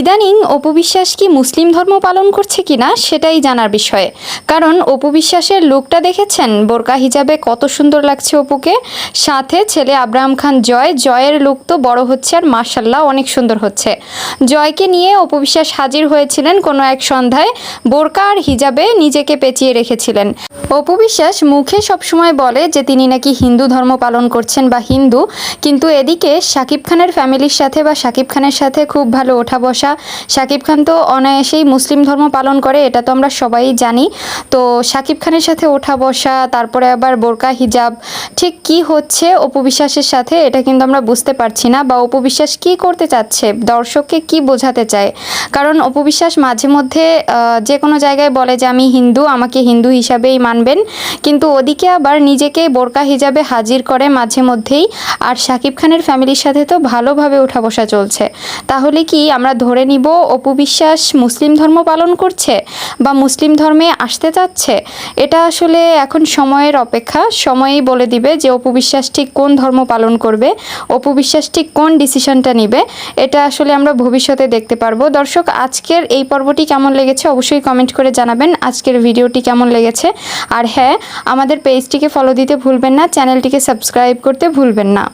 ইদানিং অপবিশ্বাস কি মুসলিম ধর্ম পালন করছে কিনা সেটাই জানার বিষয়। কারণ অপবিশ্বাসের লুকটা দেখেছেন? বোরকা হিজাবে কত সুন্দর লাগছে অপুকে। সাথে ছেলে আব্রাহাম খান জয়। জয়ের লুক তো বড় হচ্ছে আর মার্শাল্লাহ অনেক সুন্দর হচ্ছে। জয়কে নিয়ে অপবিশ্বাস হাজির হয়েছিলেন কোনো এক সন্ধ্যায়। বোরকা আর হিজাবে নিজেকে পেঁচিয়ে রেখেছিলেন। অপবিশ্বাস মুখে সবসময় বলে যে তিনি নাকি হিন্দু ধর্ম পালন করছেন বা হিন্দু। কিন্তু এদিকে শাকিব খানের ফ্যামিলির সাথে বা শাকিব খানের সাথে খুব ভালো ওঠা বসা শাকিব খান তো অনায়াসেই মুসলিম ধর্ম পালন করে, এটা তো আমরা সবাই জানি। তো শাকিব খানের সাথে ওঠা বসা, তারপরে আবার বোরকা, হিজাব, ঠিক কি হচ্ছে অপবিশ্বাসের সাথে এটা কিন্তু আমরা বুঝতে পারছি না, বা অপবিশ্বাস কি করতে চাচ্ছে, দর্শককে কি বোঝাতে চায়? কারণ অপবিশ্বাস মাঝে মধ্যে যে কোনো জায়গায় বলে যে আমি হিন্দু, আমাকে হিন্দু হিসাবেই মানবেন। কিন্তু ওদিকে আবার নিজেকে বোরকা, হিজাবে হাজির করে মাঝে মধ্যেই, আর শাকিব খানের ফ্যামিলির সাথে তো ভালোভাবে ওঠা বসা চলছে। তাহলে কি আমরা ধরে নিব, অপু বিশ্বাস মুসলিম ধর্ম পালন করছে বা মুসলিম ধর্মে আসতে চাচ্ছে? এটা আসলে এখন সময়ের অপেক্ষা। সময়ই বলে দিবে যে অপু বিশ্বাস ঠিক কোন ধর্ম পালন করবে, অপু বিশ্বাস ঠিক কোন ডিসিশনটা নিবে, এটা আসলে আমরা ভবিষ্যতে দেখতে পারব। দর্শক, আজকের এই পর্বটি কেমন লেগেছে অবশ্যই কমেন্ট করে জানাবেন। আজকের ভিডিওটি কেমন লেগেছে? আর হ্যাঁ আমাদের পেজটিকে ফলো দিতে ভুলবেন না, চ্যানেলটিকে সাবস্ক্রাইব করতে ভুলবেন না।